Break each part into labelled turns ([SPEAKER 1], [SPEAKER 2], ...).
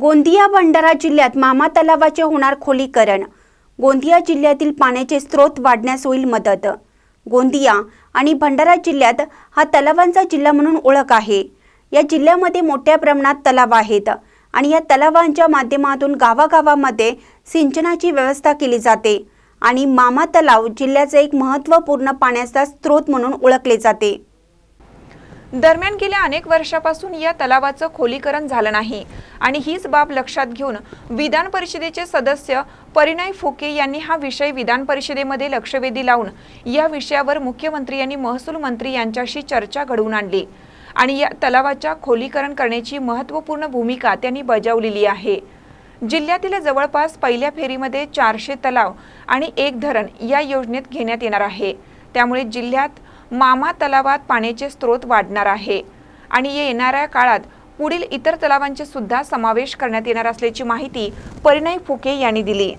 [SPEAKER 1] गोंदिया भंडारा जिल्ह्यात मामा तलावाचे होणार खोलीकरण. गोंदिया जिल्ह्यातील पाण्याचे स्रोत वाढण्यास होईल मदत. गोंदिया आणि भंडारा जिल्ह्यात हा तलावांचा जिल्हा म्हणून ओळख आहे. या जिल्ह्यामध्ये मोठ्या प्रमाणात तलाव आहेत आणि या तलावांच्या माध्यमातून गावागावामध्ये सिंचनाची व्यवस्था केली जाते आणि मामा तलाव जिल्ह्याचा एक महत्त्वपूर्ण पाण्याचा स्रोत म्हणून ओळखले जाते.
[SPEAKER 2] दरम्यान गेल्या अनेक वर्षापासून या तलावाचं खोलीकरण झालं नाही. आणि हीच बाब लक्षात घेऊन विधान परिषदेचे सदस्य परिणय फुके यांनी हा विषय विधान परिषदेमध्ये लक्षवेधी लावून या विषयावर मुख्यमंत्री यांनी महसूल मंत्री यांच्याशी चर्चा घडवून आणली. आणि या तलावाच्या खोलीकरण करण्याची महत्त्वपूर्ण भूमिका त्यांनी बजावलेली आहे. जिल्ह्यातील जवळपास पहिल्या फेरीमध्ये चारशे तलाव आणि एक धरण या योजनेत घेण्यात येणार आहे. त्यामुळे जिल्ह्यात मामा तलावात पाण्याचे स्रोत वाढणार आहे. आणि येणाऱ्या काळात पुढील इतर तलावांचे सुद्धा समावेश करण्यात येणार असल्याची माहिती परिणय फुके यांनी दिली.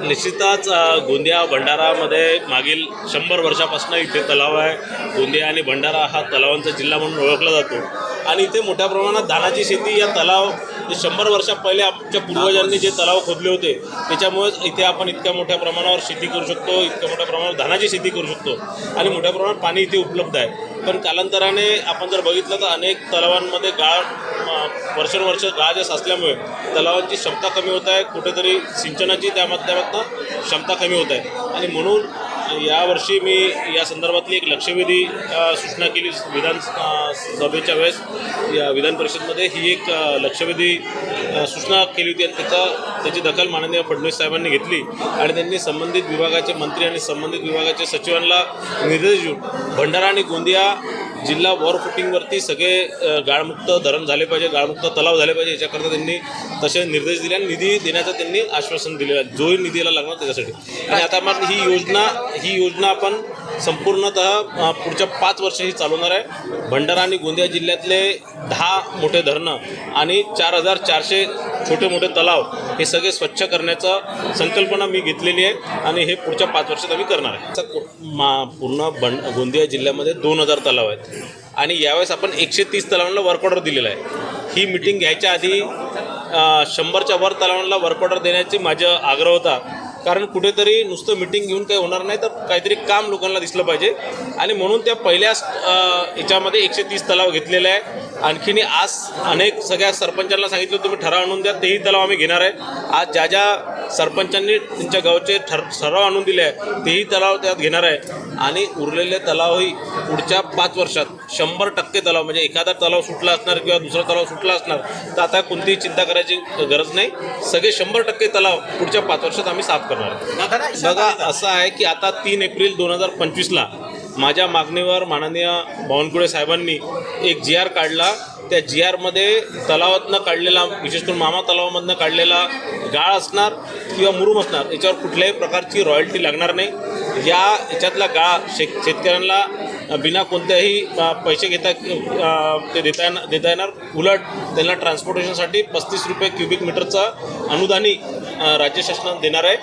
[SPEAKER 3] निश्चितच गोंदिया भंडारामध्ये मागील शंभर वर्षापासून इथे तलाव आहे. गोंदिया आणि भंडारा हा तलावांचा जिल्हा म्हणून ओळखला जातो. आणि इथे मोठ्या प्रमाणात धानाची शेती या तलाव शंभर वर्षा पहिले आमच्या पूर्वजांनी जे तलाव खोदले होते त्याच्यामुळेच इथे आपण इतक्या मोठ्या प्रमाणावर शेती करू शकतो इतक्या मोठ्या प्रमाणावर धानाची शेती करू शकतो. आणि मोठ्या प्रमाणात पाणी इथे उपलब्ध आहे. पण कालांतराने आपण जर बघितलं तर अनेक तलावांमध्ये गाळ वर्षानुवर्ष गाळ जास्त असल्यामुळे तलावांची क्षमता कमी होत आहे. कुठेतरी सिंचनाची त्यामध्ये क्षमता कमी होत आहे. आणि म्हणून यावर्षी मी या संदर्भातली एक लक्षवेधी सूचना केली विधान सभेच्या वेळेस. या विधान परिषदमध्ये ही एक लक्षवेधी सूचना केली होती आणि त्याचा त्याची दखल माननीय फडणवीस साहेबांनी घेतली आणि त्यांनी संबंधित विभागाचे मंत्री आणि संबंधित विभागाच्या सचिवांना निर्देश देऊन भंडारा आणि गोंदिया जिल्हा वॉर फुटिंगवरती सगळे गाळमुक्त धरण झाले पाहिजे गाळमुक्त तलाव झाले पाहिजे याच्याकरता त्यांनी तसे निर्देश दिले आणि निधी देण्याचं त्यांनी आश्वासन दिलेलं आहे. जोही निधीला लागणार त्याच्यासाठी. आणि आता मग ही योजना ही योजना आपण संपूर्णतः पुढच्या पाच वर्ष ही चालवणार आहे. भंडारा आणि गोंदिया जिल्ह्यातले दहा मोठे धरणं आणि चार हजार चारशे छोटे मोठे तलाव हे सगळे स्वच्छ करण्याचं संकल्पना मी घेतलेली आहे आणि हे पुढच्या पाच वर्षात आम्ही करणार आहे. मा पूर्ण बंड गोंदिया जिल्ह्यामध्ये दोन हजार तलाव आहेत. आणि यावेळेस आपण एकशे तीस तलावांना वर्क ऑर्डर दिलेलं आहे. ही मिटिंग घ्यायच्या आधी शंभरच्या वर तलावांना वर्क ऑर्डर देण्याची माझा आग्रह होता. कारण कुठेतरी नुसतं मिटिंग घेऊन काही होणार नाही तर काहीतरी काम लोकांना दिसलं पाहिजे. आणि म्हणून त्या पहिल्याच याच्यामध्ये एकशे तीस तलाव घेतलेले आहे. आणखीन आज अनेक सगळ्या सरपंचांना सांगितलं तुम्ही ठराव आणून द्या तेही तलाव आम्ही घेणार आहे. आज ज्या ज्या सरपंचांनी त्यांच्या गावचे ठर ठराव आणून दिले आहे. तेही तलाव त्यात घेणार आहे. आणि उरलेले तलावही पुढच्या पाच वर्षात शंभर टक्के तलाव म्हणजे एखादा तलाव सुटला असणार किंवा दुसरा तलाव सुटला असणार तर आता कोणतीही चिंता करायची गरज नाही. सगळे शंभर टक्के तलाव पुढच्या पाच वर्षात आम्ही साफ करणार आहे बघा असं आहे की आता तीन एप्रिल दोन हजार पंचवीसला माझ्या मागणीवर माननीय बावनकुळे साहेबांनी एक जी आर काढला. त्या जी आरमध्ये तलावातनं काढलेला विशेष करून मामा तलावामधनं काढलेला गाळ असणार किंवा मुरुम असणार याच्यावर कुठल्याही प्रकारची रॉयल्टी लागणार नाही. या याच्यातला गाळ शेत शेतकऱ्यांना बिना कोणत्याही पैसे घेता ते देता येणार देता येणार. उलट त्यांना ट्रान्सपोर्टेशनसाठी पस्तीस रुपये क्युबिक मीटरचं अनुदानी राज्य शासनानं देणार आहे.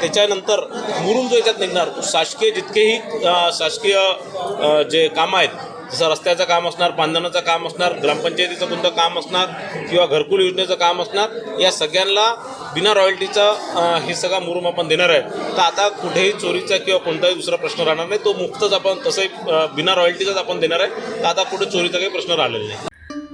[SPEAKER 3] त्याच्यानंतर मुरुम जो याच्यात निघणार शासकीय जितकेही शासकीय जे कामं आहेत जसं रस्त्याचं काम असणार बांधण्याचं काम असणार ग्रामपंचायतीचं कोणतं काम असणार किंवा घरकुल योजनेचं काम असणार या सगळ्यांना बिना रॉयल्टीचा हे सगळा मुरुम आपण देणार आहे. तर आता कुठेही चोरीचा किंवा कोणताही दुसरा प्रश्न राहणार नाही. तो मुक्तच आपण तसंही बिना रॉयल्टीचाच आपण देणार आहे. तर आता कुठे चोरीचा काही प्रश्न राहिलेला नाही.